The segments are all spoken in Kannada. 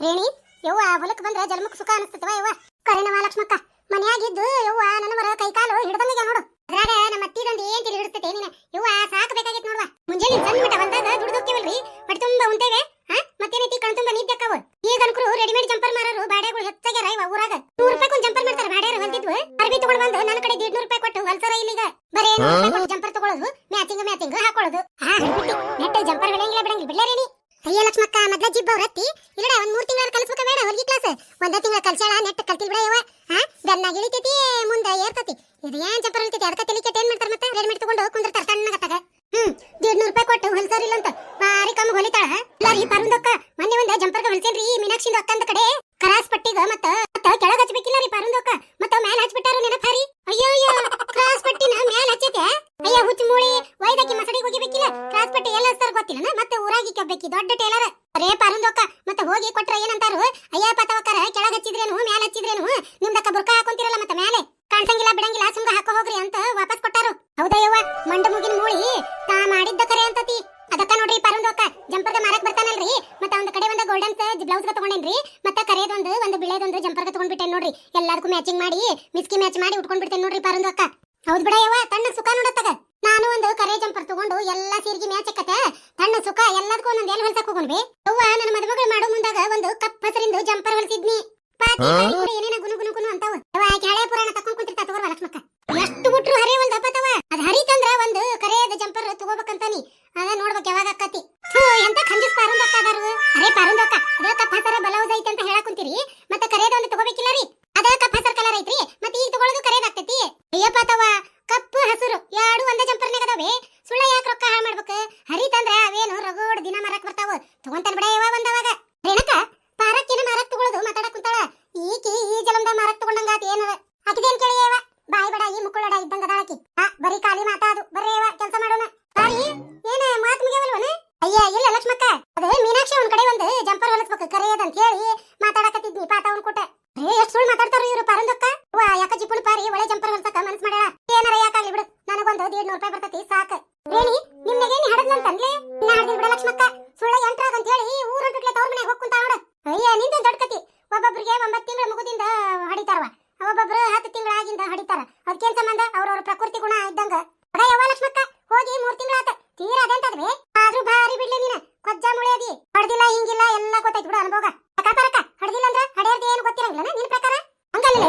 ರೇಣಿ, ಯವ್ವ ಹೊಲಕ್ಕೆ ಬಂದ್ರೆ ಜನ್ಮಕ್ ಸುಖ ಅನಿಸ್ತತವ ಯವ್ವ. ಕರೆನವ ಲಕ್ಷ್ಮಕ್ಕ, ಮನೆಯಾಗಿದ್ದು ಯವ್ವ, ನನ್ನ ಕೈ ಕಾಲು ಹಿಡ್ದಂಗೆ ನೋಡು. ಅದ್ರಾಗ ನಮ್ಮ ಅತ್ತಿದೊಂದು ಏನ್ ತಿಳಿ ಹಿಡಿಸ್ತೈತೆ ನೀನ? ಯವ್ವ ಸಾಕಬೇಕಾಗಿತ್ತು ನೋಡುವ. ಮುಂಜಾನೆ ಸಣ್ಣ ಮಟ ಬಂದಾಗ ದುಡ್ದೋಕ್ಕಿವಲ್ರಿ ಹೊಟ್ಟೆ ತುಂಬಾ ಉಂಟೇವೆ ಹಾ ಮತ್ತೇನೈತಿ ಕಣ್ ಇದು ಏನ್ ಚಪ್ಪರ ಇಳಿತೈತಿ ಅದಕ್ಕ ತಲೆ ಕೆಟ್ಟ ಏನ್ ಮಾಡ್ತಾರ ಮತ್ತೆ? ರೆಡಿಮೇಡ್ ತಗೊಂಡು ಕುಂದಿರ್ತಾರ ತಣ್ಣಗತ್ತಾಗ ಹ್ಮ್ ದೇಡ್ನೂರ್ ರೂಪಾಯಿ ಕೊಟ್ಟು ಹೊಲ್ಸೋರಿಲ್ಲ ಅಂತ. ಬಾರಿ ಕಮ್ಮಿ ಹೊಲಿತಾಳ. ಲಾರಿ ಪರಂದಕ್ಕ ಮೊನ್ನೆ ಒಂದ ಜಂಪರ್ಗ ಹೊಲ್ಸೇನ್ರಿ ಮೀನಾಕ್ಷಿಂದ ಅಕ್ಕಂದ ಕಡೆ. ಕ್ರಾಸ್ ಪಟ್ಟಿಗ ಮತ್ತ ಮತ್ತ ಕೆಳಗ್ ಹಚ್ಬೇಕಿಲ್ಲ ರೀ ಪರಂದಕ್ಕ ಮತ್ತ ಮ್ಯಾಲ ಹಚ್ಬಿಟ್ಟಾರು ನೆನಪಾರಿ ಅಯ್ಯೋ ಅಯ್ಯೋ, ಕ್ರಾಸ್ ಪಟ್ಟಿನ ಮ್ಯಾಲ ಹಚ್ಚೈತೆ ಅಯ್ಯ, ಹುಚ್ಚ ಮೂಳಿ ವೈದಕ್ಕೆ ಮಸಡಿಗೆ ಹೋಗಿಬೇಕಿಲ್ಲ. ಕ್ರಾಸ್ ಪಟ್ಟಿ ಎಲ್ಲ ಹಚ್ತಾರ ಗೊತ್ತಿಲ್ಲ ಮತ್ತೆ ಊರಾಗಿ ಕೆಬ್ಬೇಕಿ ದೊಡ್ಡ ಟೇಲರ್. ರೇ ಪರಂದಕ್ಕ ಮತ್ತೆ ಹೋಗಿ ಕೊಟ್ರ ಏನಂತಾರು? ಅಯ್ಯ ಪತವಕರ ಕೆಳಗ್ ಹಚ್ಚಿದ್ರೇನು, ಮ್ಯಾಲ ಹಚ್ಚಿದ್ರೇನು? ನಿಮ್ದಕ್ಕ ಬುರ್ಕಾ ಹಾಕೊಂತಿರಲ್ಲ ಮತ್ತೆ ಮ್ಯಾಲೆ? ಕಾಣ್ಸಂಗಿಲ್ಲ, ಬಿಡಂಗಿಲ್ಲ, ಸುಮ್ಗ ಹಾಕೋ ಹೋಗ್ರಿ ಅಂತ ವಾಪಸ್ ಕೊಟ್ಟಾರು. ಹೌದಯ್ಯವ್ವ, ಮಂಡ ಮುಗಿನ ಮೂಳಿ ತಾ ಮಾಡಿದ್ದ ಕರೆ ಅಂತತಿ. ಅದಕ್ಕ ನೋಡ್ರಿ ಪರುಂದಕ್ಕ ಜಂಪರ್ಗ ಮಾರಕ್ ಬರ್ತಾನಲ್ರಿ. ಮತ್ತ ಒಂದ್ ಕಡೆ ಒಂದ್ ಗೋಲ್ಡನ್ ಬ್ಲೌಸ್ ತಗೊಂಡೇನ್ರಿ. ಮತ್ತೆ ಕರೆಯದೊಂದು ಒಂದು ಬಿಳೆದೊಂದು ಜಂಪರ್ಗ ತಗೊಂಡ್ಬಿಟ್ಟೇನ್ ನೋಡ್ರಿ. ಎಲ್ಲದಕ್ಕೂ ಮ್ಯಾಚಿಂಗ್ ಮಾಡಿ ಮಿಸ್ಕಿ ಮ್ಯಾಚ್ ಮಾಡಿ ಉಟ್ಕೊಂಡ್ ಬಿಡ್ತೇನೆ ನೋಡ್ರಿ ಅಕ್ಕ. ಹೌದ್ ಬಿಡಯ್ಯವ್ವ ತಣ್ಣ ಸುಖ ನೋಡತ್ತಗ ನಾನು ಒಂದು ಕರೆ ಜಂಪರ್ ತಗೊಂಡು ಎಲ್ಲಾ ಸೀರ್ಗಿ ಮ್ಯಾಚ್ ಆಕತೆ ತಣ್ಣ ಸುಖ, ಎಲ್ಲದಕ್ಕೂ ಒಂದೊಂದ್ ಎಲ್ಲಿ ಹೊಲ್ಸಕ್ ಹೋಗೋಣ್ವಿ. ಅವ್ವ, ನನ್ನ ಮದುಮಗಳು ಮಾಡೋ ಮುಂದಾಗ ಒಂದು ಕಪ್ ಹಸರಿಂದ ಜಂಪರ್ ಹೊಲ್ಸಿದ್ನಿ. ಪಾತಿ ಕೂಡ ಏನೇನ ಗುನು ಗುನು ಗುನು ಅಂತಾವ. ಅವ ಆಕೆ ಪುರಾಣ ತಕೊಂಡ್ ಕುಂತಿರ್ತಾ ತಗೋರ್ವ ಲಕ್ಷ್ಮಕ್ಕ. ಎಷ್ಟು ಬಿಟ್ರು ಹರಿ ಒಂದ್ ಅಪ್ಪತವ ಅದ್ ಹರಿತಂದ್ರ ಒಂದು ಕರೆಯದ ಜಂಪರ್ ತಗೋಬೇಕಂತಾನಿ. ಅದ ನೋಡ್ಬೇಕು ಯಾವಾಗ ಥೂ, ಎಂತ ಖಂಜಿಸ್ ಪಾರುಂದಕ್ಕ ಅದಾರು ಅರೇ ಪಾರುಂದಕ್ಕ. ಅದ ಕಪ್ ಹಸರ ಬಲೌಸ್ ಐತಿ ಅಂತ ಹೇಳಕ್ ಕುಂತೀರಿ. ಮತ್ತೆ ಕರೆಯದ ಒಂದು ತಗೋಬೇಕಿಲ್ಲ ರೀ ಅದ ಕಪ್ ಹಸರ್ ಕಲರ್ ಐತ್ರಿ ಮತ್ತೆ ಈಗ ತಗೊಳ್ಳೋದು ಕರೆಯದ ಆಗ್ತೈತಿ ಅಯ್ಯಪ್ಪ ತವ ಕಪ್ಪು ಹಸಿರು ಎರಡು ಒಂದೇ ಜಂಪರ್ನಾಗ ಅದಾವೆ ಸುಳ್ಳ ಯಾಕೆ ರೊಕ್ಕ ಹಾಳು ಮಾಡ್ಬೇಕು ಹರಿತಂದ್ರ ಅವೇನು ರಗೋಡ್ ದಿನ ಮರಕ್ ಬರ್ತಾವ ತಗೊಂತಾನ ಬಿಡ ಯಾವ ಒಂದವಾಗ ರೇಣಕ ಪಾರಕ್ಕಿನ ಮಾರಕ್ ತಗೊಳ್ಳೋದು ಮಾತಾಡಕ್ ಕುಂತಾಳ ಈಕಿ ಈ ಜಲಂದ ಮಾರಕ್ ತಗೊಂಡಂಗ ಆತ ಏನದ ಆಕಿದೇನ್ ಕೇಳಿ ಯವ್ವ ಬಾಯಿ ಬಡ ಈ ಮುಕ್ಕುಳಡ ಇದ್ದಂಗ ಅದಾಳಕಿ ಆ ಬರೀ ಖಾಲಿ ಮಾತಾದು ಬರ್ರಿ ಯವ್ವ ಕೆಲಸ ಮಾಡೋಣ ಬಾರಿ ಏನ ಮಾತ್ ಮುಗಿಯವಲ್ವನ ಅಯ್ಯ ಇಲ್ಲ ಲಕ್ಷ್ಮಕ್ಕ ಅದೇ ಮೀನಾಕ್ಷಿ ಅವನ್ ಕಡೆ ಒಂದು ಜಂಪರ್ ಹೊಲಸ್ಬೇಕು ಕರೆಯದಂತ ಹೇಳಿ ಮಾತಾಡಕತ್ತಿದ್ನಿ ಪಾತ ಅವ್ನ್ ಕೊಟ್ಟೆ ಏ ಎಷ್ಟು ಸುಳ್ಳು ಮಾತಾಡ್ತಾರ ಇವ್ರು ಪಾರಂದಕ್ಕ ವಾ ಯಾಕ ಜಿಪ್ಪುಳು ಪಾರಿ ಒಳ್ಳೆ ಜಂಪರ್ ಹೊಲ್ಸಕ್ಕ ಮನ್ಸ್ ಮಾಡ್ಯಾಳ ಏನಾರ ಯಾಕಾಗ್ಲಿ ಬಿಡು ನನಗೊಂದು ದೇಡ್ ರೂಪಾಯಿ ಬರ್ತೈತಿ ಸಾಕ ರೇಣಿ ನಿಮ್ಗೆ ಏನ್ ಹಡದ್ನಂತನ್ಲಿ ಇನ್ನ ಹಡ್ದಿಲ್ ಬಿಡ ಲಕ್ಷ್ಮಕ್ಕ, ಸುಳ್ಳ ಎಂಟ್ರಾಗ ಅಂತ ಹೇಳಿ ಊರ ಬಿಟ್ಲೆ ತವ್ರ ಮನೆಗೆ ಹೋಗ್ಕೊಂತ ನೋಡ. ಅಯ್ಯ ನಿಂದ ದೊಡ್ಡ ಕತಿ? ಒಬ್ಬೊಬ್ರಿಗೆ ಒಂಬತ್ತು ತಿಂಗಳ ಮಗುದಿಂದ ಹಡಿತಾರವ. ಒಬ್ಬೊಬ್ರು ಹತ್ತು ತಿಂಗಳ ಆಗಿಂದ ಹಡಿತಾರ. ಅದಕ್ಕೇನ್ ಸಂಬಂಧ? ಅವ್ರವ್ರ ಪ್ರಕೃತಿ ಗುಣ ಇದ್ದಂಗ. ಅದ ಯವ್ವ ಲಕ್ಷ್ಮಕ್ಕ, ಹೋಗಿ ಮೂರ್ ತಿಂಗಳಾತ. ತೀರಾ ಅದೆಂತದ್ವಿ ಆದ್ರೂ ಭಾರಿ ಬಿಡ್ಲಿ ನೀನ. ಕೊಜ್ಜ ಮುಳಿಯದಿ ಹಡ್ದಿಲ್ಲ, ಹಿಂಗಿಲ್ಲ, ಎಲ್ಲ ಗೊತ್ತಾಯ್ತು ಬಿಡು ಅನುಭವ ಕಾಪಾರಕ್ಕ ಪರಕ ಹಡ್ದಿಲ್ಲ ಅಂದ್ರ ಹಡೆಯರ್ದು ಏನು ಗೊತ್ತಿರಂಗಿಲ್ಲ ನಿನ್ ಪ್ರಕಾರ? ಹಂಗಲ್ಲ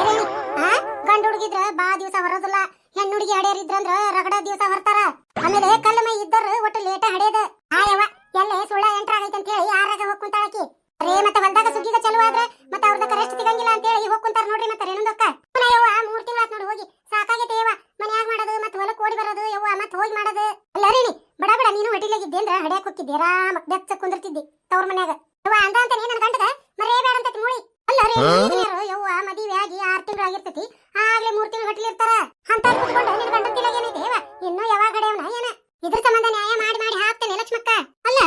ಆ? ಗಂಡು ಹುಡುಗಿದ್ರ ಬಾ ದಿವಸ ಬರೋದಿಲ್ಲ. ಹೆಣ್ಣು ಹುಡುಗಿ ಹಡೆಯರಿದ್ರಂದ್ರ ರಗಡ ದಿವಸ ಬರ್ತಾರ. ಆಮೇಲೆ ಕಲ್ಲು ಮೈ ಇದ್ದರ್ ಒಟ್ಟು ಲೇಟ ಹಡೆಯದ. ಆಯವ್ವ ಎಲ್ಲೇ ಸುಳ್ಳ ಎಂಟ್ರ ಆಗೈತೆ ಅಂತ ಹೇಳಿ ಯಾರಾಗ ಹೋಗ್ ಕುಂತಾಳಕಿ ರೇ ಮತ್ತೆ ಬಂದಾಗ ಸುಗ್ಗಿಗ ಚಲೋ ಆದ್ರೆ ಮತ್ತೆ ಅವ್ರದ ಕರೆಸ್ಟ್ ಸಿಗಂಗಿಲ್ಲ ಅಂತ ಹೇಳಿ ಹೋಗ್ ಕುಂತಾರ ನೋಡ್ರಿ ಮತ್ತೆ ರೇಣುಂದಕ್ಕ ಯವ್ವ ಮೂರ್ ತಿಂಗಳ ನೋಡಿ ಹೋಗಿ. ಸಾಕಾಗೈತೆ ಯವ್ವ. ಮನ್ಯಾಗ ಮಾಡೋದು ಮತ್ತೆ ಹೊಲಕ್ಕೆ ಓಡಿ ಬರೋದು ಯವ್ವ ಮತ್ತೆ ಹೋಗಿ ಮಾಡೋದು. ಅಲ್ಲ ರೇಣಿ ಬಡ ಬಡ ನೀನು ಹೊಟ್ಟಿಲಾಗಿದ್ದೆ ಅಂದ್ರೆ ಹಡ್ಯಾಕ್ ಹೋಗಿದ್ದೆ ರಾಮ ಬೆಚ್ಚ ಕುಂದಿರ್ತಿದ್ದೆ ತವ್ರ ಮನ್ಯಾಗ. ಯವ್ವ ಅಂತ ಅಂತ ನನ್ನ ಗಂಟದ ಮರೇ ಬೇಡ ಅಂತ ಮೂಳಿ. ಅಲ್ಲ ರೇಣಿ ಯವ್ವ ಮದುವೆ ಆಗಿ ಆರ್ ತಿಂಗಳು ಆಗಿರ್ತೈತಿ. ಆಗ್ಲೇ ಮೂರ್ ತಿಂಗಳು ಹೊಟ್ಟಿಲಿರ್ತಾರ ಇರ್ತಾರ. ಅಂತ ಕುತ್ಕೊಂಡು ನಿನ್ ಗಂಡ ತಿಲಾಗ ಏನೈತೆ ಯವ್ವ? ಇನ್ನು ಯಾವಾಗ ಹಡೆಯವನ ಏನ? ಇದ್ರ ಸಂಬಂಧ ನ್ಯಾಯ ಮಾಡಿ ಮಾಡಿ ಹಾಕ್ತೇನೆ ಲಕ್ಷ್ಮಕ್ಕ. ಅಲ್ಲ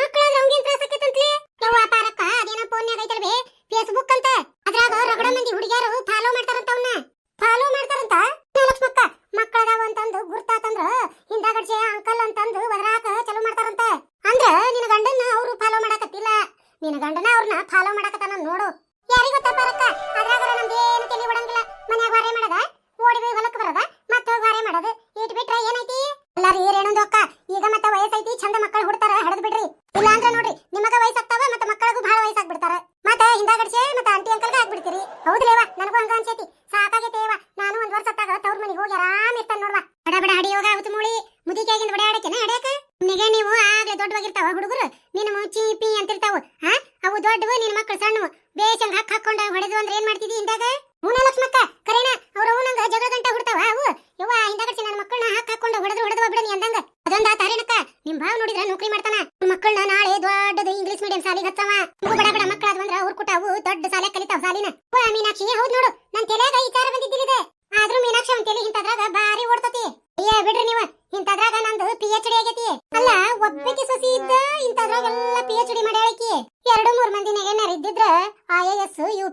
ಮಕ್ಕಳ ಅವಂಗೇನ್ ತ್ರಾಸ ಆಕೈತಂತ್ಲಿ? ಯವ್ವ ಪಾರಕ್ಕ ಅದೇನೋ ಫೋನ್ಯಾಗ ಐತಲ್ವೇ? ಫೇಸ್ಬುಕ್ ಅಂತ? ಅದ್ರಾಗ ರಗಡ ಮಂದಿ ಹುಡುಗಿಯರು ಫಾಲೋ ಮಾಡ್ತಾರಂತ ಅವನ್ನ ಫಾಲೋ ಮಾಡ್ತಾರಂತ ಏ ಲಕ್ಷ್ಮಕ್ಕ ಮಕ್ಕಳದಾವ ಅಂತಂದು ಗುರ್ತಾತಂದ್ರ ಹಿಂದಾಗಡ್ಸೆ ಅಂಕಲ್ ಅಂತಂದು ಒದರಾಕ ಚಲೋ ಮಾಡ್ತಾರಂತ ಅಂದ್ರ ನಿನ್ನ ಗಂಡನ್ನ ಅವ್ರು ಫಾಲೋ ಮಾಡಾಕತ್ತಿಲ್ಲ ನಿನ್ನ ಗಂಡನ ಅವ್ರನ್ನ ಫಾಲೋ ಮಾಡಾಕತ್ತಾನ ನೋಡು ಯಾರಿಗ ಗೊತ್ತಾ ಪಾರಕ್ಕ ಅದ್ರಾಗ ನಮ್ದೇನು ತಲೆ ಬಿಡಂಗಿಲ್ಲ ಮನ್ಯಾಗ ಹೊರೆ ಮಾಡದ ಓಡಿ ಹೋಗಿ ಹೊಲಕ್ ಬರದ ಮತ್ತೆ ಹೋಗಿ ಹೊರೆ ಮಾಡೋದು ಇಟ್ ಬಿಟ್ರೆ ಏನೈತಿ ಎಲ್ಲಾರು ಏರೇನೊಂದು ಅಕ್ಕ ಈಗ ಮತ್ತೆ ವಯಸ್ಸೈತಿ ಚಂದ ಮಕ್ಕಳು ಹುಡ್ತಾರ ಹಡದ್ ಬಿಡ್ರಿ ಇಲ್ಲ ಅಂದ್ರ ನೋಡ್ರಿ ನಿಮಗ ವಯಸ್ಸಾಗ್ತಾವ ಮತ್ತೆ ಮಕ್ಕಳಿಗೂ ಬಹಳ ವಯಸ್ಸಾಗ್ ಬಿಡ್ತಾರ ಮತ್ತೆ ಹಿಂದಾಗಡ್ಸೆ ಮತ್ತೆ ಆಂಟಿ ಅಂಕಲ್ಗ ಹಾಕ್ಬಿಡ್ತೀರಿ ಹೌದ್ಲೇವ ನನಗೂ ಹಂಗ ಅನ್ಸೈತಿ ಸಾಕಾಗೈತೇವ ನಾನು ಒಂದ್ ವರ್ಷ ತಾಗ ತವ್ರ ಮನೆಗೆ ಹೋಗಿ ಆರಾಮ್ ಇರ್ತಾನ ನೋಡ್ವಾ ಬಡ ಬಡ ಹಡಿಯೋಗ ಅವತ್ತು ಮೂಳಿ ಮುದಿಕಾಗಿಂದ ಬಡ ಆಡಕೆನ ಹಡ್ಯಾಕ ನಿಗೆ ನೀವು ಆಗ್ಲೇ ದೊಡ್ಡವಾಗಿರ್ತಾವ ಹುಡುಗರು ನಿನ್ನ ಮುಚ್ಚಿ ಪಿ ಅಂತಿರ್ತಾವ ಹಾ ಅವು ದೊಡ್ಡವು ನಿನ್ನ ಮಕ್ಕಳು ಸಣ್ಣವು ಬೇಷಂಗ್ ಹಾಕ್ ಹಾಕೊಂಡ ಹೊಡೆದು ಅಂದ್ರೆ ಏನ್ ಮಾಡ್ತಿದ್ದಿ ಹಿಂದಾಗ ಮೂನ ಲಕ್ಷ್ಮಕ್ಕ, ಕರೇನ, ಅವ್ರ ಅವನಂಗ ಜಗಳ ಗಂಟ ಹುಡ್ತಾವ? ಅವು ಯವ್ವ ಹಿಂದಾಗಡ್ಸಿ ನನ್ನ ಮಕ್ಕಳನ್ನ ಹಾಕ್ ಹಾಕೊಂಡು ಹೊಡೆದು ಹೊಡೆದು ಬಿಡನಿ ಅಂದಂಗ. ಅದೊಂದ ತಾರೇನಕ್ಕ ನಿಮ್ ಭಾವ ನೋಡಿದ್ರ ನೌಕರಿ ಮಾಡ್ತಾನ? ಮಕ್ಕಳನ್ನ ನಾಳೆ ದೊಡ್ಡದು ಇಂಗ್ಲಿಷ್ ಮೀಡಿಯಂ ಸಾಲಿಗೆ ಹಚ್ಚವ ಇವು ಬಡ ಬಡ ಮಕ್ಕಳಾದ್ ಬಂದ್ರ ಅವ್ರ ಕುಟ ಅವು ದೊಡ್ಡ ಶಾಲೆ ಕಲಿತಾವ ಸಾಲಿನ ವಾ ಮೀನಾಕ್ಷಿ ಹೌದ್ ನೋಡು ನನ್ ತಲೆಯಾಗ ವಿಚಾರ ಬಂದಿದ್ದಿದೆ ಆದ್ರೂ ಮೀನಾಕ್ಷಿ ಅವನ್ ತಲೆ ಇಂತದ್ರಾಗ ಬಾರಿ ಓಡ್ತತಿ ಅಯ್ಯ ಬಿಡ್ರಿ ನೀವ ಇಂತದ್ರಾಗ ನಂದು ಪಿ ಎಚ್ ಡಿ ಆಗೈತಿ ಅಲ್ಲ ಒಬ್ಬಕ್ಕೆ ಸೊಸಿ ಇದ್ದ ಇಂತದ್ರಾಗೆಲ್ಲ ಪಿ ಎಚ್ ಡಿ ಮಾಡ್ಯಾಳಕಿ ಎರಡು ಮೂರ್ ಮಂದಿ ಏನಾರ ಇದ್ದಿದ್ರ ಐ ಎ ಎಸ್ ಯು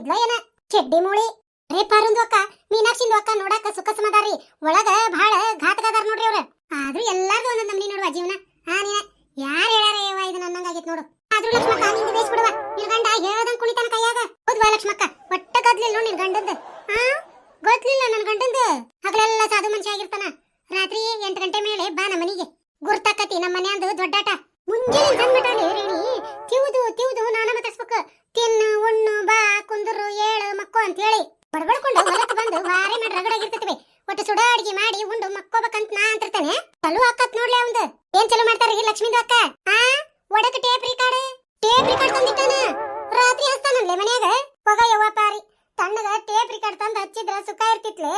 ಮಾಡ್ತಿದ್ಲ ಏನ? ಚೆಡ್ಡಿ ಮೂಳಿ. ರೇ ಪಾರುಂದು ಅಕ್ಕ, ಮೀನಾಕ್ಷಿಂದು ಅಕ್ಕ ನೋಡಾಕ ಸುಖ ಸಮದಾರಿ ಒಳಗ ಬಹಳ ಘಾತಕದಾರ ನೋಡ್ರಿ ಅವ್ರ. ಆದ್ರೂ ಎಲ್ಲಾರ್ದು ಒಂದೊಂದ್ ನಮ್ನಿ ನೋಡುವ ಜೀವನ. ಹಾ ನೀನ? ಯಾರು ಹೇಳ್ಯಾರ ಯವ್ವ ಇದು ನನ್ನಂಗಾಗೈತ್ ನೋಡು. ಆದ್ರೂ ಲಕ್ಷ್ಮಕ್ಕ ನಿಂದು ಬೇಸ್ ಬಿಡುವ ನಿನ್ ಕುಣಿತಾನ ಎಲ್ಲ ಮಕ್ಕೋಬೇಕಂತ ನಾ ಅಂತಿರ್ತಾನೆ ಚಲೋ ಆಕತ್ ನೋಡ್ಲಿ ಅವಂದ. ಏನ್ ಚಲೋ ಮಾಡ್ತಾರ ಈ ಲಕ್ಷ್ಮೀದ ಅಕ್ಕ? ಆ? ಒಡಕ ಟೇಪ್ ರಿಕಾರ್ಡ್ ಟೇಪ್ ರಿಕಾರ್ಡ್ ತಂದಿಟ್ಟಾನ. ರಾತ್ರಿ ಹಸ್ತಾನಲ್ಲೇ ಮನ್ಯಾಗ? ಹೋಗ ಯವ್ವ ಪಾರಿ. ತಣ್ಣಗ ಟೇಪ್ ರಿಕಾರ್ಡ್ ತಂದ ಹಚ್ಚಿದ್ರ ಸುಖ ಇರ್ತಿತ್ಲೆ.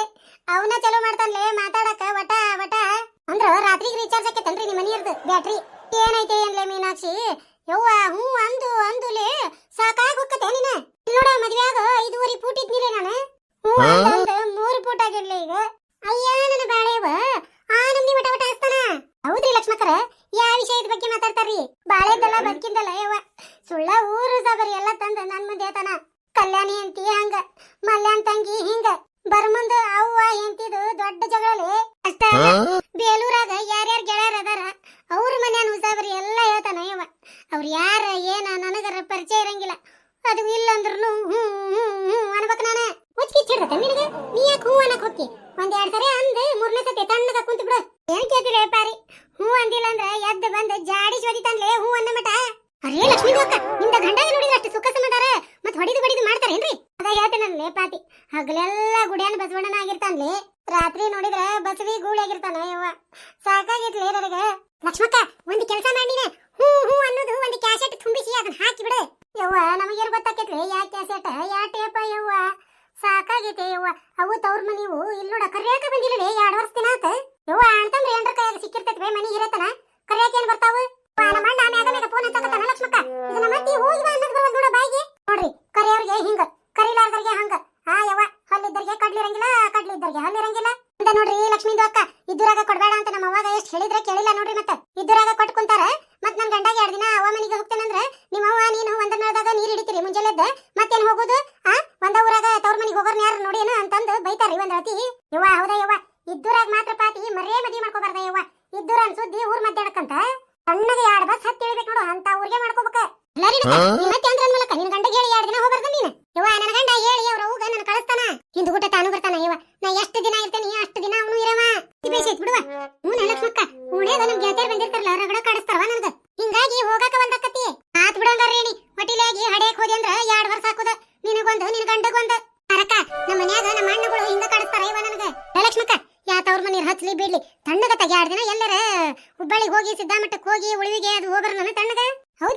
ಅವನ ಚಲೋ ಮಾಡ್ತಾನ್ಲೆ ಮಾತಾಡಕ ವಟ ವಟ. ಅಂದ್ರ ರಾತ್ರಿಗೆ ರೀಚಾರ್ಜ್ ಆಕೈತನ್ರಿ ನಿಮ್ಮ ಮನಿಯರ್ದು ಬ್ಯಾಟ್ರಿ. ಏನೈತೆ ಏನ್ಲೆ ಮೀನಾಕ್ಷಿ? ಯವ್ವ ಹ್ಞೂ ಅಂದು ಅಂದುಲೆ ಸಾಕಾಗ ಹೋಗತ್ತೆ ನೀನ. ನೋಡ ಮದ್ವೆಯಾಗ ಐದುವರೆ ಫೂಟ್ ಇದ್ನಿಲೆ ನಾನು. ಹ್ಞೂ ಅಂದ್ ಅಂದ್ ಮೂರು ಫೂಟ್ ಆಗಿರ್ಲಿ ಈಗ ಅಯ್ಯ ನನ್ನ ಬಾಳೆವ ಆ ನಮ್ನಿ ವಟ ವಟ ಹಚ್ತಾನ ಹೌದ್ರಿ ಲಕ್ಷ್ಮಕ್ಕರ ಯಾವ ವಿಷಯದ ಬಗ್ಗೆ ಮಾತಾಡ್ತಾರ್ರಿ ಬಾಳೆದಲ್ಲ ಬದುಕಿಂದಲ್ಲ ಯವ್ವ ಸುಳ್ಳ ಊರು ಸಬರಿ ಎಲ್ಲ ತಂದ ನನ್ ಮುಂದೆ ಹೇಳ್ತಾನ ಕಲ್ಯಾಣಿ ಅಂತಿ ಹಂಗ ಮಲ್ಯಾನ್ ತಂಗಿ ಹಿಂಗ ಬರ್ಮಂದು ಅವ್ವ ಎಂತಿದು ದೊಡ್ಡ ಜಗಳಲೆ ಬೇಲೂರಾಗ ಯಾರ ಗೆಳೆಯರ ಅದಾರ ಅವ್ರ ಮನ್ಯಾನ ಉಸಾಬರಿ ಎಲ್ಲ ಹೇಳ್ತಾನ ಯವ್ವ ಅವ್ರ ಯಾರ ಏನ ನನಗರ ಪರಿಚಯ ಇರಂಗಿಲ್ಲ. ಅದು ಇಲ್ಲ ಅಂದ್ರೂ ಹ್ಞೂ ಹ್ಞೂ ಹ್ಞೂ ಅನ್ಬೇಕು ನಾನು. ಮುಚ್ಚಿಚ್ಚಿಡ್ದತ್ತೆ ನಿನಗೆ? ನೀ ಯಾಕೆ ಹೂ ಅನ್ನಕ್ ಹೋಗಿ ಒಂದ್ ಎರಡ್ ಸರಿ ಅಂದ್ ಮೂರನೇ ಸತಿ ತಣ್ಣಗ ಕುಂತು ಬಿಡು. ಏನ್ ಕೇಳ್ತಿಲ್ಲ ಪಾರಿ? ಹೂ ಅಂದಿಲ್ಲ ಅಂದ್ರ ಎದ್ದು ಬಂದ್ ಜಾಡಿ ಜೋದಿತಾನ್ಲೆ ಹೂ ಅನ್ನ ಮಟ ಅರೇ ಲಕ್ಷ್ಮೀ ಅಕ್ಕ ನಿಂದ ಗಂಡಗ ನೋಡಿದ್ರೆ ಅಷ್ಟು ಸುಖ ಸಮಾಧಾರ ಮತ್ ಹೊಡಿದು ಬಡಿದು ಮಾಡ್ತಾರೇನ್ರಿ? ಅದ ಹೇಳ್ತೇನಲ್ಲೇ ಪಾತಿ. ಹಗಲೆಲ್ಲ ಗುಡಿಯಾನ ಬಸವಣ್ಣನ ಆಗಿರ್ತಾನ್ಲಿ ರಾತ್ರಿ ನೋಡಿದ್ರೆ ಬಸವಿ ಗೂಳಾಗಿರ್ತಾನ ಯವ್ವ. ಸಾಕಾಗಿತ್ಲೇ ನನಗೆ. ಲಕ್ಷ್ಮಕ್ಕ, ಒಂದು ಕೆಲಸ ಮಾಡಿನೆ ಹೂ ಹೂ ಅನ್ನೋದು ಒಂದು ಕ್ಯಾಸೆಟ್ ತುಂಬಿಸಿ ಅದನ್ನ ಹಾಕಿ ಬಿಡು ಯವ್ವ, ನಮಗೇನು ಗೊತ್ತಾಕೈತ್ಲಿ? ಯಾ ಕ್ಯಾಸೆಟ್ ಯಾ ಟೇಪ ಯವ್ವ? ಸಾಕಾಗೈತೆ ಯವ್ವ. ಅವು ತವ್ರ ಮನಿವು ಇಲ್ಲಿ ನೋಡ, ಕರ್ಯಾಕ ಬಂದಿಲ್ಲ ಎರಡು ವರ್ಷ ದಿನ ಆತ. ಯವ್ವ ಅಂತಂದ್ರೆ ಏನ್ರ ಕೈಯಾಗ ಸಿಕ್ಕಿರ್ತೈತಿ ಮನಿ ಇರತನ ಕರ್ಯಾಕ ಏನ್ ಬರ್ತಾವ? ನಮ್ಮ ಅಣ್ಣ ಮ್ಯಾಗ ಫೋನ್ ಹಚ್ಚಕತ್ತಾನ ಲಕ್ಷ್ಮಕ್ಕ. ಇದನ್ನ ಮತ್ತೆ ಹೋಗಿ ಬಾ ಅನ್ನೋದು ಬರೋದು ನೋಡ ಬಾಯಿಗೆ ನೋಡ್ರಿ ಕರಿಯವ್ರಿಗೆ ಹಿಂಗ ಕರಿಲಾರ್ದವ್ರಿಗೆ ಹಂಗ ಆ ಯವ್ವ ಹಲ್ಲಿದ್ದರಿಗೆ ಕಡ್ಲಿರಂಗಿಲ್ಲ ಕಡ್ಲಿದ್ದರಿಗೆ ಹಲ್ಲಿರಂಗಿಲ್ಲ ಅಂತ ನೋಡ್ರಿ ಲಕ್ಷ್ಮೀದು ಅಕ್ಕ ಇದ್ದೂರಾಗ ಕೊಡ್ಬೇಡ ಅಂತ ನಮ್ಮ ಅವ್ವಾಗ ಎಷ್ಟು ಹೇಳಿದ್ರೆ ಕೇಳಿಲ್ಲ ನೋಡ್ರಿ ಮತ್ತೆ ಇದ್ದೂರಾಗ ಕೊಟ್ಟು ಕುಂತಾರ ಮತ್ ನನ್ ಗಂಡಾಗ ಎರಡ್ ದಿನ ಅವ್ವ ಮನೆಗೆ ಹೋಗ್ತೇನಂದ್ರ ನಿಮ್ಮ ಅವ್ವ ನೀನು ಒಂದ ನಾಳದಾಗ ನೀರ್ ಮುಂಜಾನೆದ್ದ ಮತ್ತೇನ್ ಹೋಗುದು? ಆ? ಒಂದ ಊರಾಗ ತವ್ರ ಮನೆಗೆ ಹೋಗೋರ್ನ ಯಾರು ನೋಡೇನ ಅಂತಂದು ಬೈತಾರಿ ಒಂದ್ ರತಿ ಯವ್ವ ಹೌದಾ ಯವ್ವ? ಇದ್ದೂರಾಗ ಮಾತ್ರ ಪಾತಿ ಮರೇ ಮದಿ ಮಾಡ್ಕೋಬಾರ್ದ ಯವ್ವ? ಇದ್ದೂರ ಸುದ್ದಿ ಊರ್ ಮಧ್ಯಾಡಕಂತ ಸಣ್ಣಗೆ ಎರಡ್ ಬಸ್ ಹತ್ತಿ ಇಳಿಬೇಕು ನೋಡು ಅಂತ ಊರಿಗೆ ಮಾಡ್ಕೋಬೇಕ. ಮತ್ತೆ ಅಂದ್ರ ಮೂಲಕ ನಿನ್ ಗಂಡ ಹೇಳಿ ಎರಡ್ ದಿನ ಹೋಗ್ಬಾರ್ದ ನೀನು? ಯವ್ವ ನನ್ನ ಗಂಡ ಹೇಳಿ ಅವ್ರ ಹೋಗ ನನ್ನ ಕಳಿಸ್ತಾನ. ಹಿಂದ್ ಊಟ ತಾನು ಬರ್ತಾನ ಯವ್ವ. ನಾ ಎಷ್ಟು ದಿನ ಇರ್ತೇನೆ ಅಷ್ಟು ದಿನ ಅವನು ಇರವ. ಬೇಸೈತ್ ಬಿಡುವ. ಹ್ಞೂ ಮಕ್ಕ ಉಣ್ಯಾಗ ನಮ್ ಗೆಳತಿಯರ್ ಬಂದಿರ್ತಾರಲ್ಲ ರಗಡ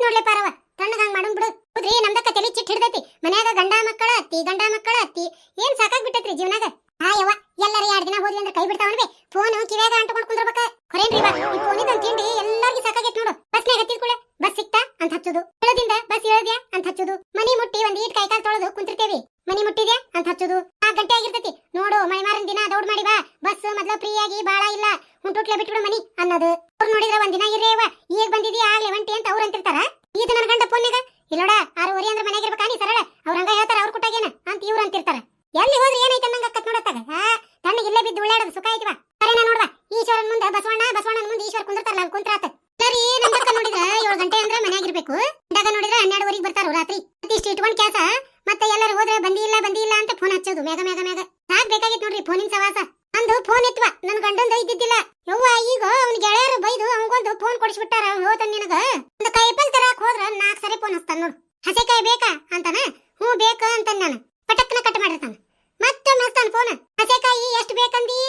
ನೋಡ್ಲೆ ಪಾರವ ತಣ್ಣಗ ಹಂಗ್ ಮಾಡೋಣ ಬಿಡು. ಹೌದ್ರಿ ನಮ್ದಕ್ಕ ತಲಿ ಚಿಟ್ ಹಿಡ್ದೈತಿ. ಮನ್ಯಾಗ ಗಂಡ ಮಕ್ಕಳ ಅತ್ತಿ, ಗಂಡ ಮಕ್ಕಳ ಅತ್ತಿ, ಏನ್ ಸಾಕಾಗ್ ಬಿಟ್ಟೈತ್ರಿ ಜೀವನಾಗ? ಆ ಯವ್ವ ಎಲ್ಲರ ಎರಡ್ ದಿನ ಹೋದ್ಲಿ ಅಂದ್ರೆ ಕೈ ಬಿಡ್ತಾವನ್ವಿ ಫೋನ್ ಕಿವ್ಯಾಗ ಅಂಟ್ಕೊಂಡ್ ಕುಂದ್ರಬೇಕ. ಖರೇನ್ರಿ ಬಾ ಈ ಫೋನಿದ ತಿಂಡಿ ಎಲ್ಲಾರ್ಗಿ ಸಾಕಾಗೈತ್ ನೋಡು. ಬಸ್ನಾಗ ಹತ್ತಿದ ಕೂಳೆ ಬಸ್ ಸಿಕ್ತಾ, ಅಂತ ಹಚ್ಚುದು. ಇಳದಿಂದ ಬಸ್ ಇಳದ್ಯಾ, ಅಂತ ಹಚ್ಚುದು. ಮನಿ ಮುಟ್ಟಿ ಒಂದ್ ಈಟ್ ಕೈ ಕಾಲ್ ತೊಳೆದು ಕುಂತಿರ್ತೇವಿ. ಮನಿ ಮುಟ್ಟಿದ್ಯಾ, ಅಂತ ಹಚ್ಚುದು. ಆ ಗಂಟೆ ಆಗಿರ್ತೈತಿ. ನೋಡು ಮಳೆ ಮಾರಿನ ದಿನ ದೌಡ್ ಮಾಡಿ ಬಾ ಬಸ್ ಮೊದ್ಲ ಫ್ರೀ ಆಗಿ ಬಾಳ ಇಲ್ಲ. ಹುಂಟುಟ್ಲೆ ಬಿಟ್ಬಿಡು ಮನಿ ಅನ್ನೋದು. ಅವ್ರು ನೋಡಿದ್ರೆ ಒಂದಿನ ದಿನ ಇರೇವ ಈಗ ಬಂದಿದ್ಯಾ, ಆಗ್ಲೇ ಒಂಟಿ ಅಂತ ಅವ್ರು ಅಂತಿರ್ತಾರ. ಈತ ನನ್ನ ಗಂಡ ಫೋನ್ಯಾಗ ಇಲ್ಲೋಡ ಆರೂವರೆ ಅಂದ್ರೆ ಮನೆಗೆ ಇರ್ಬೇಕಾ ನೀ ಸರಳ? ಅವ್ರ ಹಂಗ ಹೇಳ್ತಾರ, ಅವ್ರ ಕುಟ್ಟಾಗೇನ? ಅಂತ ಇವ್ರು ಅಂತಿರ್ತಾರ. ಎಲ್ಲಿ ಹೋದ್ರೆ ಏನೈತೆ ಅನ್ನಂಗ ಅಕ್ಕತ್ ನೋಡತ್ತಾಗ? ಹಾ? ತಣ್ಣಗೆ ಇಲ್ಲೇ ಬಿದ್ದು ಉಳ್ಳಾಡೋದು ಸುಖ ಐತಿವ? ಸರಿನಾ ನೋಡ್ವಾ? ಈಶ್ವರನ ಮುಂದೆ, ಬಸವಣ್ಣ, ಬಸವಣ್ಣನ ಮುಂದೆ ಈಶ್ವರ ಕುಂದಿರ್ತಾರಲ್ಲ ಅಲ್ಲಿ ಕುಂತ್ರಾತ. ಸರಿ ನಮ್ಮಕ್ಕ ನೋಡಿದ್ರ ಏಳು ಗಂಟೆ ಅಂದ್ರೆ ಮನ್ಯಾಗ ಇರ್ಬೇಕು. ನೋಡಿದ್ರೆ ನೋಡಿದ್ರ ಹನ್ನೆರಡುವರೆಗೆ ಬರ್ತಾರ ರಾತ್ರಿ. ಇಷ್ಟು ಇಟ್ಕೊಂಡ್ ಕೆಲಸ. ಮತ್ತೆ ಎಲ್ಲರೂ ಹೋದ್ರೆ ಬಂದಿಲ್ಲ ಬಂದಿಲ್ಲ ಅಂತ ಫೋನ್ ಹಚ್ಚೋದು. ಮೇಗ ಮೇಗ ಮೇಗ ಸಾಕ್ ಬೇಕಾಗಿತ್ತು ನೋಡ್ರಿ ಫೋನಿನ ಸವಾಸ. ಅಂದು ಫೋನ್ ಎತ್ವಾ ನನ್ ಗಂಡಂದ ಇದ್ದಿದ್ದಿಲ್ಲ ಯವ್ವ ಈಗ ಅವ್ನ ಗೆಳೆಯರು ಬೈದು ಅವಂಗೊಂದು ಫೋನ್ ಕೊಡಿಸ್ಬಿಟ್ಟಾರ ಅವ್ನು ಹೋತನ್ ನಿನಗ ಒಂದು ಕೈಪಲ್ ತರಾಕ್ ಹೋದ್ರ ನಾಲ್ಕು ಸರಿ ಫೋನ್ ಹಚ್ತಾನ ನೋಡು ಹಸೆಕಾಯಿ ಬೇಕಾ ಅಂತಾನ ಹ್ಞೂ ಬೇಕು ಅಂತಾನ ನಾನು ಪಟಕ್ನ ಕಟ್ ಮಾಡಿರ್ತಾನ ಮತ್ತೆ ಹಚ್ತಾನ ಫೋನ್? ಹಸೆಕಾಯಿ ಎಷ್ಟು ಬೇಕಂದಿ?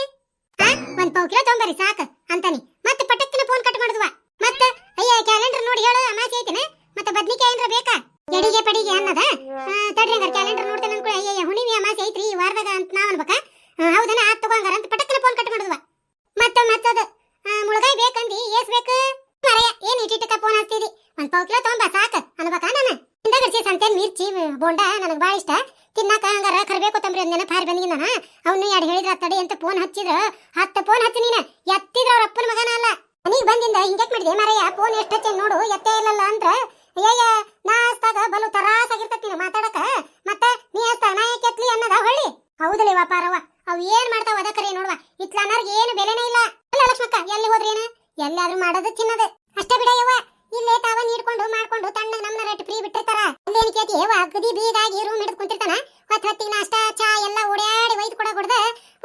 ಹಾ? ಒಂದ್ ಪಾವ್ ಕಿಲೋ ತೊಂಬರಿ, ಸಾಕ, ಅಂತಾನೆ. ಮತ್ತೆ ಪಟಕ್ಕಿನ ಫೋನ್ ಕಟ್ ಮಾಡಿದ್ವ ಮತ್ತ, ಅಯ್ಯ ಕ್ಯಾಲೆಂಡರ್ ನೋಡಿ ಹೇಳು, ಅಮಾಸೆ ಐತಿನ? ಮತ್ತೆ ಬದ್ನಿಕಾಯಿ ಏನ್ರ ಬೇಕಾ? ಎಡಿಗೆ ಪಡಿಗೆ ಅನ್ನದ? ತಡ್ರಿ ಹಂಗಾರ ಕ್ಯಾಲೆಂಡರ್ ನೋಡ್ತೇನೆ ಅನ್ಕೊಳ್ಳಿ ಅಯ್ಯ ಹುಣಿವಿ ಅಮಾಸೆ ಐತ್ರಿ, ಈ ವಾರದಾಗ ಅಂತ ನಾವ್ ಅನ್ಬೇಕ? ಹೌದನ, ಆತ್ ತಗೊಂಗಾರ ಅಂತ ಪಟಕ್ಕಿನ ಫೋನ್ ಕಟ್ ಮಾಡಿದ್ವ ಮತ್ತೆ ಮತ್ತದ ಮುಳುಗಾಯಿ ಬೇಕಂದಿ, ಏಸ್ ಬೇಕು? ಮರೆಯ, ಏನ್ ಇಟ್ಟಿಟ್ಟಕ ಫೋನ್ ಹಚ್ತಿದಿ? ಒಂದ್ ಪಾವ್ ಕಿಲೋ ತೊಂಬ, ಸಾಕ, ಅನ್ಬೇಕಾ ನಾನು? ಸಂತೆ ಮಿರ್ಚಿ, ಬೋಂಡ, ನನಗ್ ಬಾಳ ಇಷ್ಟ. ತಿನ್ನಾಕ ಹಂಗಾರ ಕರ್ಬೇಕು ಕೊತ್ತಂಬರಿ ಒಂದ್ ಫಾರ್ ಹಾರಿ ನಾನು ಅವನು ಎರಡು ಹೇಳಿದ್ರ ತಡಿ ಅಂತ ಫೋನ್ ಹಚ್ಚಿದ್ರ. ಹತ್ತು ಫೋನ್ ಹಚ್ಚಿ ನೀನ. ಎತ್ತಿದ್ರ ಅವ್ರ ಅಪ್ಪನ ಮಗನ ಅಲ್ಲ. ಮನಿಗ್ ಬಂದಿಂದ ಹಿಂಗ್ಯಾಕ್ ಮಾಡಿದೆ? ಮಾರಯ್ಯ ಫೋನ್ ಎಷ್ಟು ಹಚ್ಚಿ ನೋಡು, ಎತ್ತೇ ಇಲ್ಲಲ್ಲ ಅಂದ್ರ ಅಯ್ಯಯ್ಯ ನಾ ಹಸ್ತಾಗ ಬಲು ತರಾಸಾಗಿರ್ತತಿ ಮಾತಾಡಕ. ಮತ್ತ ನೀ ಹಚ್ತಾ ನಾ ಯಾಕೆ ಎತ್ಲಿ ಅನ್ನದ? ಹೊಳ್ಳಿ. ಹೌದಲಿ ವ್ಯಾಪಾರವ ಅವ ಏನ್ ಮಾಡ್ತಾವ ಅದಕ್ಕರೆ ನೋಡುವ. ಇತ್ಲಾನರ್ಗೆ ಏನು ಬೆಲೆನೇ ಇಲ್ಲ. ಅಲ್ಲ ಲಕ್ಷ್ಮಕ್ಕ, ಎಲ್ಲಿ ಹೋದ್ರೇನು? ಎಲ್ಲಾದ್ರೂ ಮಾಡೋದು ತಿನ್ನದು. ಅಷ್ಟೇ ಬಿಡಯ್ಯವ್ವ. ಇಲ್ಲೇ ತಾವ ನೀಡ್ಕೊಂಡು ಮಾಡ್ಕೊಂಡು ತಣ್ಣ ನಮ್ಮನ ರೇಟ್ ಫ್ರೀ ಬಿಟ್ಟಿರ್ತಾರ. ಅಲ್ಲೇನ್ ಕೇತಿ ಅಗದಿ ಬೀಗಾಗಿ ರೂಮ್ ಹಿಡಿದು ಕುಂತಿರ್ತಾನ. ಹೊತ್ ಹೊತ್ತಿಗೆ ನಾಷ್ಟ, ಚಾ ಎಲ್ಲ ಓಡಾಡಿ ಒಯ್ದು ಕೊಡ ಕೊಡ್ದ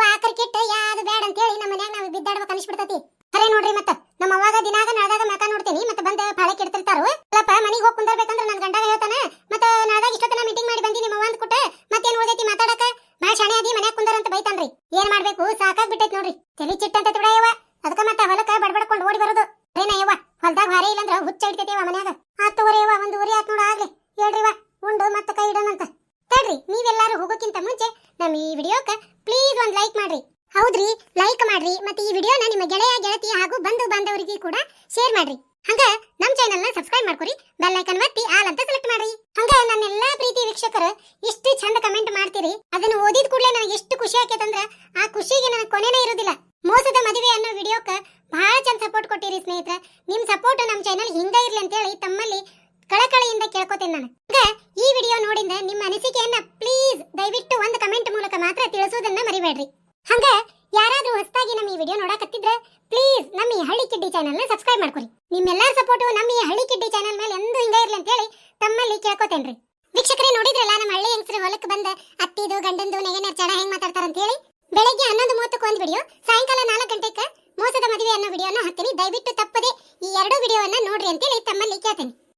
ವಾಕರ್ ಕೆಟ್ಟ ಯಾವ್ದು ಬೇಡ ಅಂತೇಳಿ ನಮ್ಮ ಮನ್ಯಾಗ ನಾವು ಬಿದ್ದಾಡ್ಬೇಕು ಅನಿಸ್ಬಿಡ್ತತಿ. ಅರೆ ನೋಡ್ರಿ ಮತ್ತ ನಮ್ಮ ಅವಾಗ ದಿನಾಗ ನಾಳ್ದಾಗ ಮಕ ನೋಡ್ತೀನಿ ಮತ್ತೆ ಬಂದ ಪಾಳೆ ಕೆಡ್ತಿರ್ತಾರು ಅಲ್ಲಪ್ಪ ಮನಿಗೆ ಹೋಗಿ ಕುಂದರ್ಬೇಕಂದ್ರ ನನ್ ಗಂಡಗ ಹೇಳ್ತಾನ ಮತ್ತ ನಾಳ್ದಾಗ ಇಷ್ಟೊತ್ತನ ಮೀಟಿಂಗ್ ಮಾಡಿ ಬಂದಿ ನಿಮ್ಮ ಅವ್ವ ಅಂದ್ ಕುಟ್ಟ ಮತ್ತೇನ್ ಉಳ್ದೈತಿ ಮಾತಾಡಕ ಬಾಳ ಶಾಣೆ ಅದಿ ಮನ್ಯಾಗ ಕುಂದರ್ ಅಂತ ಬೈತಾನ್ರಿ ಏನ್ ಮಾಡ್ಬೇಕು ಸಾಕಾಗ್ ಬಿಟ್ಟೈತಿ ನೋಡ್ರಿ ತಲಿ ಚಿಟ್ಟಂತ ಬಿಡಯವ ಅದಕ್ಕ ಮತ್ತ ಹೊಲಕ್ಕ ಬಡ್ಬಡ್ಕೊಂಡು ಓಡಿ ಬರೋದು ಏನ ಯವ್ವ ಹೊಲ್ದಾಗ ಭಾರಿ ಇಲ್ಲಂದ್ರ ಹುಚ್ಚ ಹಿಡ್ತೈತಿವ ಮನ್ಯಾಗ ಆತ್ ತಗೋರಿ ಯವ್ವ ಒಂದು ಊರಿ ಆತ್ ನೋಡ ಆಗ್ಲಿ ಹೇಳ್ರಿವ ಉಂಡು ಮತ್ತ ಕೈ ಇಡೋಣಂತ ತಡ್ರಿ ನೀವೆಲ್ಲಾರು ಹೋಗೋಕ್ಕಿಂತ ಮುಂಚೆ ನಮ್ಮ ಈ ವಿಡಿಯೋಕ್ಕೆ ಪ್ಲೀಸ್ ಒಂದು ಲೈಕ್ ಮಾಡ್ರಿ. ಹೌದ್ರಿ ಲೈಕ್ ಮಾಡ್ರಿ ಮತ್ತೆ ಈ ವಿಡಿಯೋನ ನಿಮ್ಮ ಗೆಳೆಯ, ಗೆಳತಿ ಹಾಗೂ ಬಂಧು ಬಾಂಧವರಿಗೆ ಕೂಡ ಶೇರ್ ಮಾಡ್ರಿ. ಹಂಗ ನಮ್ಮ ಚಾನೆಲ್ನ ಸಬ್ಸ್ಕ್ರೈಬ್ ಮಾಡ್ಕೊರಿ ಬೆಲ್ ಐಕನ್ ಒತ್ತಿ ಆಲ್ ಅಂತ ಸೆಲೆಕ್ಟ್ ಮಾಡ್ರಿ. ಹಂಗ ನನ್ನ ಎಲ್ಲಾ ಪ್ರೀತಿ ವೀಕ್ಷಕರು ಇಷ್ಟು ಚಂದ ಕಮೆಂಟ್ ಮಾಡ್ತೀರಿ, ಅದನ್ನ ಓದಿದ ಕೂಡಲೇ ನನಗೆ ಎಷ್ಟು ಖುಷಿ ಆಕೈತಂದ್ರ ಆ ಖುಷಿಗೆ ನನಗೆ ಕೊನೆನೇ ಇರೋದಿಲ್ಲ. ಮೋಸದ ಮದುವೆ ಅನ್ನೋ ವಿಡಿಯೋಕ್ಕೆ ಬಹಳ ಚಂದ ಸಪೋರ್ಟ್ ಕೊಟ್ಟಿರಿ ಸ್ನೇಹಿತರೆ. ನಿಮ್ಮ ಸಪೋರ್ಟ್ ನಮ್ಮ ಚಾನೆಲ್ ಹಿಂಗ ಇರ್ಲಿ ಅಂತ ಹೇಳಿ ತಮ್ಮಲ್ಲಿ ಕಳಕಳಿಯಿಂದ ಕೇಳ್ಕೊತೀನಿ ನಾನು. ಈ ವಿಡಿಯೋ ನೋಡಿಂದ ನಿಮ್ಮ ಅನಿಸಿಕೆಯನ್ನ ಪ್ಲೀಸ್ ದಯವಿಟ್ಟು ಒಂದು ಕಮೆಂಟ್ ಮೂಲಕ ಮಾತ್ರ ತಿಳಿಸೋದನ್ನ ಮರಿಬೇಡ್ರಿ. ಹಂಗ ಯಾರಾದ್ರೂ ಹೊಸದಾಗಿ ನಮ್ಮ ಈ ವಿಡಿಯೋ ನೋಡಕತ್ತಿದ್ರೆ ಪ್ಲೀಸ್ ನಮ್ಮ ಈ ಹಳ್ಳಿ ಕಿಡ್ಡಿ ಚಾನೆಲ್ನ ಸಬ್ಸ್ಕ್ರೈಬ್ ಮಾಡ್ಕೊರಿ. ನಿಮ್ಮೆಲ್ಲರ ಸಪೋರ್ಟು ನಮ್ಮ ಈ ಹಳ್ಳಿ ಕಿಡ್ಡಿ ಚಾನೆಲ್ ಮೇಲೆ ಎಂದೂ ಹಿಂಗ ಇರಲಿ ಅಂತ ಹೇಳಿ ತಮ್ಮಲ್ಲಿ ಕೇಳ್ಕೊತೇನ್ರಿ. ವೀಕ್ಷಕರೇ ನೋಡಿದ್ರಲ್ಲ, ನಮ್ಮ ಹಳ್ಳಿ ಹೆಂಗಸರು ಹೊಲಕ್ಕೆ ಬಂದ ಅತ್ತಿದು, ಗಂಡಂದು ನೆಗೆನ ಚಡ ಹೆಂಗ್ ಮಾತಾಡ್ತಾರ ಅಂತ ಹೇಳಿ ಬೆಳಗ್ಗೆ ಹನ್ನೊಂದು ಮೂವತ್ತಕ್ಕೆ ಒಂದು ವಿಡಿಯೋ ಸಾಯಂಕಾಲ ನಾಲ್ಕು ಗಂಟೆಗೆ ಮೋಸದ ಮದುವೆ ಅನ್ನೋ ವಿಡಿಯೋನ ಹಾಕ್ತೀನಿ. ದಯವಿಟ್ಟು ತಪ್ಪದೆ ಈ ಎರಡು ವಿಡಿಯೋವನ್ನ ನೋಡ್ರಿ ಅಂತೇಳಿ ತಮ್ಮಲ್ಲಿ ಕೇಳ್ತೇನೆ.